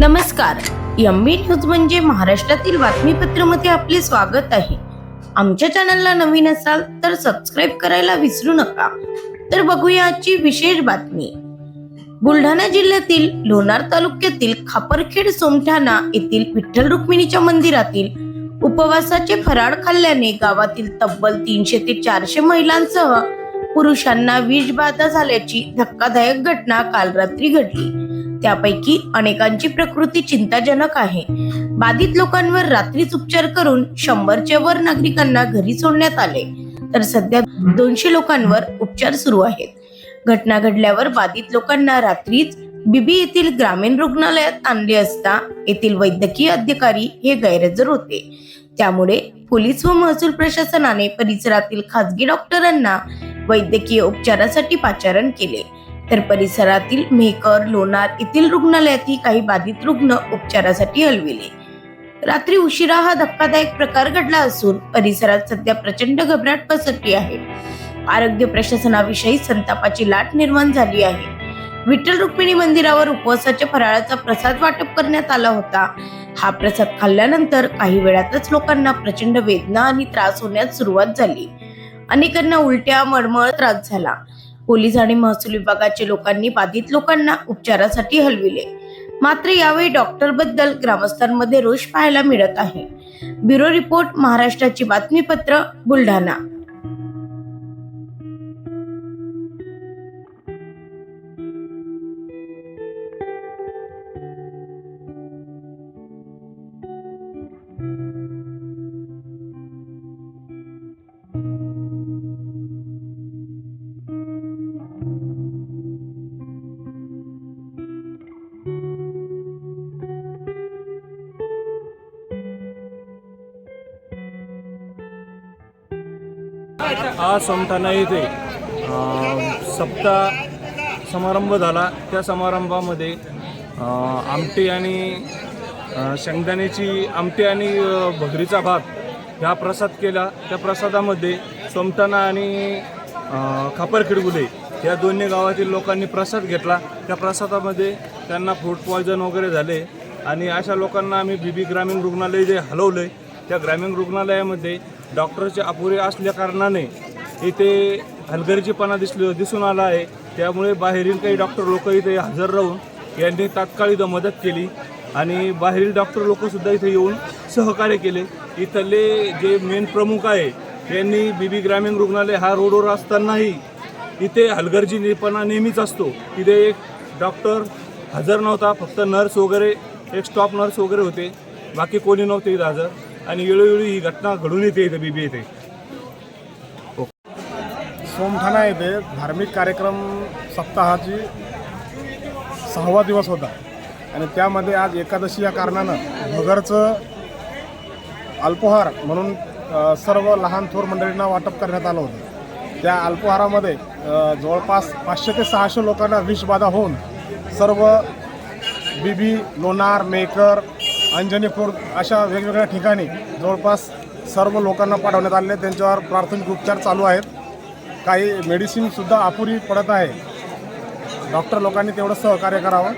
नमस्कार. MB news म्हणजे महाराष्ट्रातील बातमीपत्रामध्ये आपले स्वागत आहे. आमच्या चॅनलला नवीन असाल तर सबस्क्राईब करायला विसरू नका. तर बघूया आजची विशेष बातमी. बुलढाणा जिल्ह्यातील लोणार तालुक्यातील खापरखेड सोमठाणा येथील विठ्ठल रुक्मिणीच्या मंदिरातील उपवासाचे फराळ खाल्ल्याने गावातील तब्बल तीनशे ते चारशे महिलांसह पुरुषांना विषबाधा झाल्याची धक्कादायक घटना काल रात्री घडली. त्यापैकी अनेकांची प्रकृती चिंताजनक आहे. बाधित लोकांवर रात्रीच उपचार करून शंभरच्या वर नागरिकांना घरी सोडण्यात आले. तर सध्या दोनशे लोकांवर उपचार सुरू आहेत. घटना घडल्यावर बाधित लोकांना रात्रीच बीबी येथील ग्रामीण रुग्णालयात आणले असता येथील वैद्यकीय अधिकारी हे गैरहजर होते. त्यामुळे पोलीस व महसूल प्रशासनाने परिसरातील खासगी डॉक्टरांना वैद्यकीय उपचारासाठी पाचारण केले. तर परिसरातील मेहकर लोणार येथील रुग्णालयातही काही बाधित रुग्ण उपचारासाठी हलविले. रात्री उशिरा हा धक्कादायक प्रकार घडला असून परिसरात सध्या प्रचंड घबराट पसरली आहे. आरोग्य प्रशासनाविषयी संतापाची लाट निर्माण झाली आहे. विठ्ठल रुक्मिणी मंदिरावर उपवासाच्या फराळाचा प्रसाद वाटप करण्यात आला होता. हा प्रसाद खाल्ल्यानंतर काही वेळातच लोकांना प्रचंड वेदना आणि त्रास होण्यास सुरुवात झाली. अनेकांना उलट्या मळमळ त्रास झाला. पोलीस आणि महसूल विभागाच्या लोकांनी बाधित लोकांना उपचारासाठी हलविले. मात्र यावेळी डॉक्टरबद्दल ग्रामस्थांमध्ये रोष पाहायला मिळत आहे. ब्युरो रिपोर्ट महाराष्ट्राची बातमीपत्र बुलढाणा. आज सोमठाणा येथे सप्ताह समारंभ झाला. त्या समारंभामध्ये आमटी आणि शेंगदाण्याची आमटी आणि भगरीचा भात ह्या प्रसाद केला. त्या प्रसादामध्ये सोमठाणा आणि खापरखिडगुले या दोन्ही गावातील लोकांनी प्रसाद घेतला. त्या प्रसादामध्ये त्यांना फूड पॉयझन वगैरे झाले आणि अशा लोकांना आम्ही बीबी ग्रामीण रुग्णालय जे हलवलं त्या ग्रामीण रुग्णालयामध्ये डॉक्टरचे अपुरे असल्या कारणाने इथे हलगर्जीपणा दिसलं दिसून आला आहे. त्यामुळे बाहेरील काही डॉक्टर लोक इथे हजर राहून यांनी तात्काळ इथं मदत केली आणि बाहेरील डॉक्टर लोकसुद्धा इथे येऊन सहकार्य केले. इथले जे मेन प्रमुख आहे त्यांनी बीबी ग्रामीण रुग्णालय हा रोडवर असतानाही इथे हलगर्जीपणा नेहमीच असतो. इथे एक डॉक्टर हजर नव्हता फक्त नर्स वगैरे एक स्टॉप नर्स वगैरे होते. बाकी कोणी नव्हते इथं हजर. आणि वेळोवेळी ही घटना घडून येते इथे बीबी येथे सोमठाणा येथे धार्मिक कार्यक्रम सप्ताहाची सहावा दिवस होता. आणि त्यामध्ये आज एकादशी या कारणानं भगरचं अल्पोहार म्हणून सर्व लहान थोर मंडळींना वाटप करण्यात आलं होतं. त्या अल्पोहारामध्ये जवळपास पाचशे ते सहाशे लोकांना विषबाधा होऊन सर्व बीबी लोणार मेकर अंजनी अशा वेगवेगळ्या ठिकाणी जवळपास सर्व लोकांना पाठवण्यात आले त्यांच्यावर प्राथमिक उपचार चालू आहेत. काही मेडिसिनसुद्धा अपुरी पडत आहे. डॉक्टर लोकांनी तेवढं सहकार्य करावं.